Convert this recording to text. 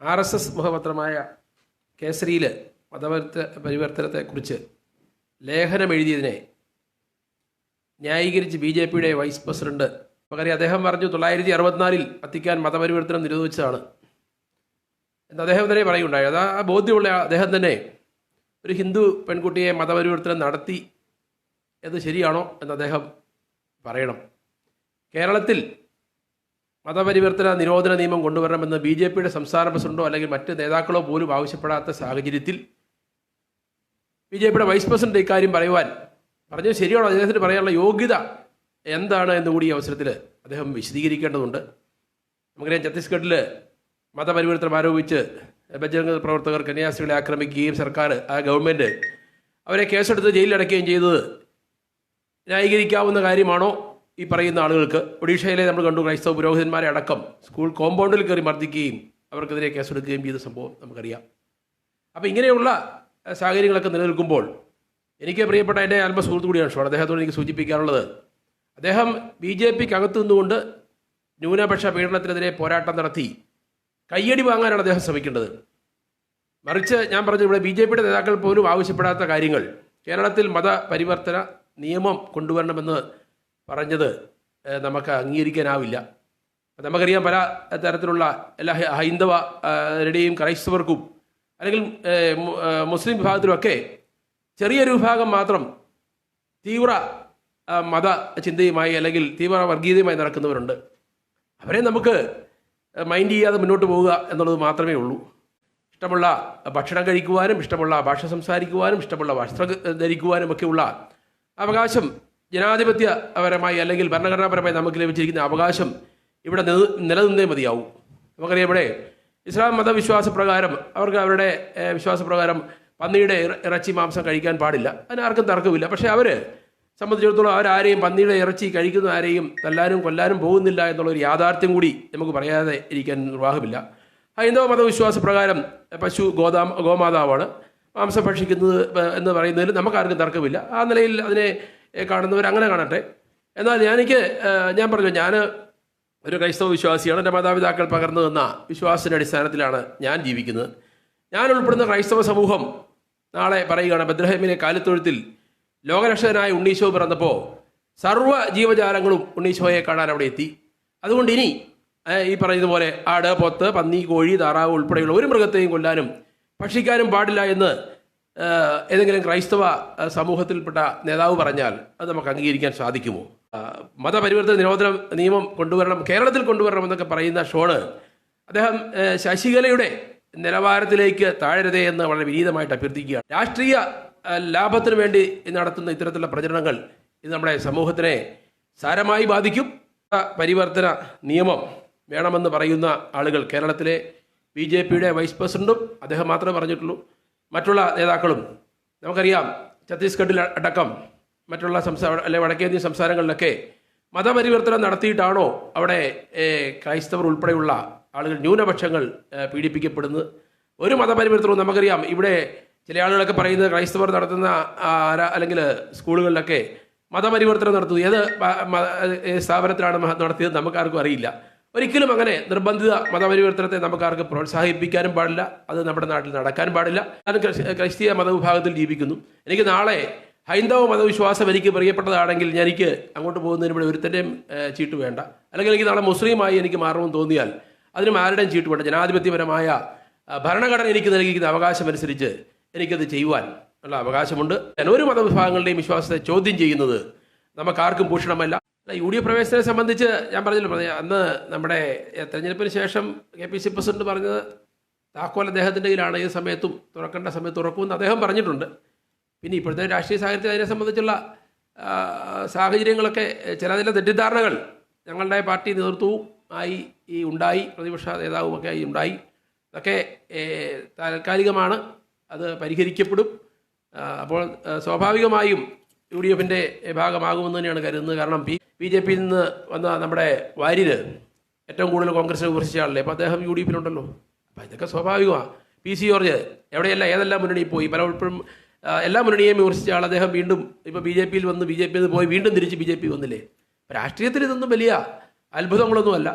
R S S മുഖപത്രമായ കേസരിയിൽ മതപരിവർത്ത പരിവർത്തനത്തെക്കുറിച്ച് ലേഖനം എഴുതിയതിനെ ന്യായീകരിച്ച് ബി ജെ പിയുടെ വൈസ് പ്രസിഡന്റ് പകരം അദ്ദേഹം പറഞ്ഞു തൊള്ളായിരത്തി അറുപത്തിനാലിൽ വത്തിക്കാൻ മതപരിവർത്തനം നിരോധിച്ചതാണ്. എന്ന് അദ്ദേഹം തന്നെ പറയുകയുണ്ടായി. അത് ആ ബോധ്യമുള്ള അദ്ദേഹം തന്നെ ഒരു ഹിന്ദു പെൺകുട്ടിയെ മതപരിവർത്തനം നടത്തി എന്ന് ശരിയാണോ എന്ന് അദ്ദേഹം പറയണം. കേരളത്തിൽ മതപരിവർത്തന നിരോധന നിയമം കൊണ്ടുവരണമെന്ന് ബി ജെ പിയുടെ സംസ്ഥാന പ്രസിഡന്റോ അല്ലെങ്കിൽ മറ്റ് നേതാക്കളോ പോലും ആവശ്യപ്പെടാത്ത സാഹചര്യത്തിൽ ബി ജെ പിയുടെ വൈസ് പ്രസിഡന്റ് ഇക്കാര്യം പറയുവാൻ പറഞ്ഞത് ശരിയാണോ? അദ്ദേഹത്തിന് പറയാനുള്ള യോഗ്യത എന്താണ് എന്ന് കൂടി ഈ അവസരത്തിൽ അദ്ദേഹം വിശദീകരിക്കേണ്ടതുണ്ട്. നമുക്കറിയാം ഛത്തീസ്ഗഡിൽ മതപരിവർത്തനം ആരോപിച്ച് ബജരംഗ പ്രവർത്തകർ കന്യാസ്ത്രീകളെ ആക്രമിക്കുകയും സർക്കാർ ആ ഗവൺമെന്റ് അവരെ കേസെടുത്ത് ജയിലിലടക്കുകയും ചെയ്തത് ന്യായീകരിക്കാവുന്ന കാര്യമാണോ? ഈ പറയുന്ന ആളുകൾക്ക് ഒഡീഷയിലെ നമ്മൾ കണ്ടു ക്രൈസ്തവ പുരോഹിതന്മാരെ അടക്കം സ്കൂൾ കോമ്പൗണ്ടിൽ കയറി മർദ്ദിക്കുകയും അവർക്കെതിരെ കേസെടുക്കുകയും ചെയ്ത സംഭവം നമുക്കറിയാം. അപ്പോൾ ഇങ്ങനെയുള്ള സാഹചര്യങ്ങളൊക്കെ നിലനിൽക്കുമ്പോൾ എനിക്ക് പ്രിയപ്പെട്ട എന്റെ ആത്മ സുഹൃത്ത് കൂടിയാണ് ഷോൺ. അദ്ദേഹത്തോട് എനിക്ക് സൂചിപ്പിക്കാനുള്ളത്. അദ്ദേഹം ബി ജെ പിക്ക് അകത്ത് നിന്നുകൊണ്ട് ന്യൂനപക്ഷ പീഡനത്തിനെതിരെ പോരാട്ടം നടത്തി കയ്യടി വാങ്ങാനാണ് അദ്ദേഹം ശ്രമിക്കേണ്ടത്. മറിച്ച് ഞാൻ പറഞ്ഞു ഇവിടെ ബി ജെ പിയുടെ നേതാക്കൾ പോലും ആവശ്യപ്പെടാത്ത കാര്യങ്ങൾ കേരളത്തിൽ മതപരിവർത്തന നിയമം കൊണ്ടുവരണമെന്ന് പറഞ്ഞത് നമുക്ക് അംഗീകരിക്കാനാവില്ല. നമുക്കറിയാം പല തരത്തിലുള്ള എല്ലാ ഹൈന്ദവ ഹൈന്ദവരുടെയും ക്രൈസ്തവർക്കും അല്ലെങ്കിൽ മുസ്ലിം വിഭാഗത്തിലുമൊക്കെ ചെറിയൊരു വിഭാഗം മാത്രം തീവ്ര മത ചിന്തയുമായി അല്ലെങ്കിൽ തീവ്ര വർഗീയതയുമായി നടക്കുന്നവരുണ്ട്. അവരെ നമുക്ക് മൈൻഡ് ചെയ്യാതെ മുന്നോട്ട് പോവുക എന്നുള്ളത് മാത്രമേ ഉള്ളൂ. ഇഷ്ടമുള്ള ഭക്ഷണം കഴിക്കുവാനും ഇഷ്ടമുള്ള ഭാഷ സംസാരിക്കുവാനും ഇഷ്ടമുള്ള വസ്ത്രം ധരിക്കുവാനും ഒക്കെയുള്ള അവകാശം ജനാധിപത്യപരമായി അല്ലെങ്കിൽ ഭരണഘടനാപരമായി നമുക്ക് ലഭിച്ചിരിക്കുന്ന അവകാശം ഇവിടെ നില- നിലനിന്നേ മതിയാവും. നമുക്കറിയാം ഇവിടെ ഇസ്ലാം മതവിശ്വാസ പ്രകാരം അവർക്ക് അവരുടെ വിശ്വാസപ്രകാരം പന്നിയുടെ ഇറച്ചി മാംസം കഴിക്കാൻ പാടില്ല. അതിന് ആർക്കും തർക്കമില്ല. പക്ഷേ അവർ സംബന്ധിച്ചിടത്തോളം അവരാരെയും പന്നിയുടെ ഇറച്ചി കഴിക്കുന്ന ആരെയും തല്ലാനും കൊല്ലാനും പോകുന്നില്ല എന്നുള്ളൊരു യാഥാർത്ഥ്യം കൂടി നമുക്ക് പറയാതെ ഇരിക്കാൻ നിർവാഹമില്ല. ഹൈന്ദവ മതവിശ്വാസ പ്രകാരം പശു ഗോദാ ഗോമാതാവാണ് മാംസം ഭക്ഷിക്കുന്നത് എന്ന് പറയുന്നതിൽ നമുക്കാർക്കും തർക്കമില്ല. ആ നിലയിൽ അതിനെ കാണുന്നവർ അങ്ങനെ കാണട്ടെ. എന്നാൽ എനിക്ക് ഞാൻ പറഞ്ഞു ഞാൻ ഒരു ക്രൈസ്തവ വിശ്വാസിയാണ്. എന്റെ മാതാപിതാക്കൾ പകർന്നു തന്ന വിശ്വാസത്തിന്റെ അടിസ്ഥാനത്തിലാണ് ഞാൻ ജീവിക്കുന്നത്. ഞാൻ ഉൾപ്പെടുന്ന ക്രൈസ്തവ സമൂഹം നാളെ പറയുകയാണ് ബദ്രഹമിലെ കാലിത്തൊഴുത്തിൽ ലോകരക്ഷകനായ ഉണ്ണീശോ പിറന്നപ്പോൾ സർവ ജീവജാലങ്ങളും ഉണ്ണീശോയെ കാണാൻ അവിടെ എത്തി. അതുകൊണ്ട് ഇനി ഈ പറയുന്നതുപോലെ ആട് പൊത്ത് പന്നി കോഴി താറാവ് ഉൾപ്പെടെയുള്ള ഒരു മൃഗത്തെയും കൊല്ലാനും ഭക്ഷിക്കാനും പാടില്ല എന്ന് ഏതെങ്കിലും ക്രൈസ്തവ സമൂഹത്തിൽപ്പെട്ട നേതാവ് പറഞ്ഞാൽ അത് നമുക്ക് അംഗീകരിക്കാൻ സാധിക്കുമോ? മതപരിവർത്തന നിരോധന നിയമം കൊണ്ടുവരണം കേരളത്തിൽ കൊണ്ടുവരണം എന്നൊക്കെ പറയുന്ന ഷോണ് അദ്ദേഹം ശശികലയുടെ നിലവാരത്തിലേക്ക് താഴരുതേ എന്ന് വളരെ വിനീതമായിട്ട് അഭ്യർത്ഥിക്കുകയാണ്. രാഷ്ട്രീയ ലാഭത്തിന് വേണ്ടി നടത്തുന്ന ഇത്തരത്തിലുള്ള പ്രചരണങ്ങൾ ഇത് നമ്മുടെ സമൂഹത്തിനെ സാരമായി ബാധിക്കും. പരിവർത്തന നിയമം വേണമെന്ന് പറയുന്ന ആളുകൾ കേരളത്തിലെ ബി ജെ പിയുടെ വൈസ് പ്രസിഡന്റും അദ്ദേഹം മാത്രമേ പറഞ്ഞിട്ടുള്ളൂ. മറ്റുള്ള നേതാക്കളും നമുക്കറിയാം ഛത്തീസ്ഗഡിൽ അടക്കം മറ്റുള്ള സംസ്ഥാന അല്ലെ വടക്കേന്ത്യൻ സംസ്ഥാനങ്ങളിലൊക്കെ മതപരിവർത്തനം നടത്തിയിട്ടാണോ അവിടെ ക്രൈസ്തവർ ഉൾപ്പെടെയുള്ള ആളുകൾ ന്യൂനപക്ഷങ്ങൾ പീഡിപ്പിക്കപ്പെടുന്നത്? ഒരു മതപരിവർത്തനവും നമുക്കറിയാം ഇവിടെ ചില ആളുകളൊക്കെ പറയുന്നത് ക്രൈസ്തവർ നടത്തുന്ന അല്ലെങ്കിൽ സ്കൂളുകളിലൊക്കെ മതപരിവർത്തനം നടത്തുന്നു ഏത് സ്ഥാപനത്തിലാണ് നടത്തിയത് നമുക്കാർക്കും അറിയില്ല. ഒരിക്കലും അങ്ങനെ നിർബന്ധിത മതപരിവർത്തനത്തെ നമുക്ക് ആർക്ക് പ്രോത്സാഹിപ്പിക്കാനും പാടില്ല. അത് നമ്മുടെ നാട്ടിൽ നടക്കാൻ പാടില്ല. കാരണം ക്രിസ്- ക്രിസ്തീയ മതവിഭാഗത്തിൽ ജീവിക്കുന്നു. എനിക്ക് നാളെ ഹൈന്ദവ മതവിശ്വാസം എനിക്ക് പ്രിയപ്പെട്ടതാണെങ്കിൽ ഞാൻ എനിക്ക് അങ്ങോട്ട് പോകുന്നതിന് ഇവിടെ ഒരുത്തന്റെയും ചീട്ട് വേണ്ട. അല്ലെങ്കിൽ എനിക്ക് നാളെ മുസ്ലിമായി എനിക്ക് മാറണമെന്ന് തോന്നിയാൽ അതിനും ആരുടെയും ചീട്ട് വേണ്ട. ജനാധിപത്യപരമായ ഭരണഘടന എനിക്ക് നൽകിയിരിക്കുന്ന അവകാശമനുസരിച്ച് എനിക്കത് ചെയ്യുവാൻ ഉള്ള അവകാശമുണ്ട്. ഞാൻ ഒരു മതവിഭാഗങ്ങളുടെയും വിശ്വാസത്തെ ചോദ്യം ചെയ്യുന്നത് നമുക്കാർക്കും ഭൂഷണമല്ല. അല്ല, യു ഡി എഫ് പ്രവേശനത്തെ സംബന്ധിച്ച് ഞാൻ പറഞ്ഞല്ലോ പറഞ്ഞു അന്ന് നമ്മുടെ തെരഞ്ഞെടുപ്പിന് ശേഷം കെ പി സി പ്രസിഡന്റ് പറഞ്ഞത് താക്കോൽ അദ്ദേഹത്തിന്റെ കയ്യിലാണ്. ഏത് സമയത്തും തുറക്കേണ്ട സമയത്ത് തുറക്കുമെന്ന് അദ്ദേഹം പറഞ്ഞിട്ടുണ്ട്. പിന്നെ ഇപ്പോഴത്തെ രാഷ്ട്രീയ സാഹചര്യത്തിൽ അതിനെ സംബന്ധിച്ചുള്ള സാഹചര്യങ്ങളൊക്കെ ചില ചില തെറ്റിദ്ധാരണകൾ ഞങ്ങളുടെ പാർട്ടി നേതൃത്വവും ആയി ഈ ഉണ്ടായി. പ്രതിപക്ഷ നേതാവും ഒക്കെ ആയി ഉണ്ടായി. അതൊക്കെ താൽക്കാലികമാണ്. അത് പരിഹരിക്കപ്പെടും. അപ്പോൾ സ്വാഭാവികമായും യു ഡി എഫിന്റെ ഭാഗമാകുമെന്ന് തന്നെയാണ് കരുതുന്നത്. കാരണം പി ബി ജെ പിയിൽ നിന്ന് വന്ന നമ്മുടെ വാര്യര് ഏറ്റവും കൂടുതൽ കോൺഗ്രസിനെ വിമർശിച്ച ആളല്ലേ അപ്പോൾ അദ്ദേഹം യു ഡി എഫിലുണ്ടല്ലോ. അപ്പോൾ ഇതൊക്കെ സ്വാഭാവികമാണ് പി സി ജോർജ് എവിടെയല്ല ഏതെല്ലാം മുന്നണിയിൽ പോയി? പലപ്പോഴും എല്ലാ മുന്നണിയെയും വിമർശിച്ച ആൾ അദ്ദേഹം വീണ്ടും ഇപ്പോൾ ബി ജെ പിയിൽ വന്ന് ബി ജെ പിയിൽ നിന്ന് പോയി വീണ്ടും തിരിച്ച് ബി ജെ പി വന്നില്ലേ? രാഷ്ട്രീയത്തിൽ ഇതൊന്നും വലിയ അത്ഭുതങ്ങളൊന്നുമല്ല.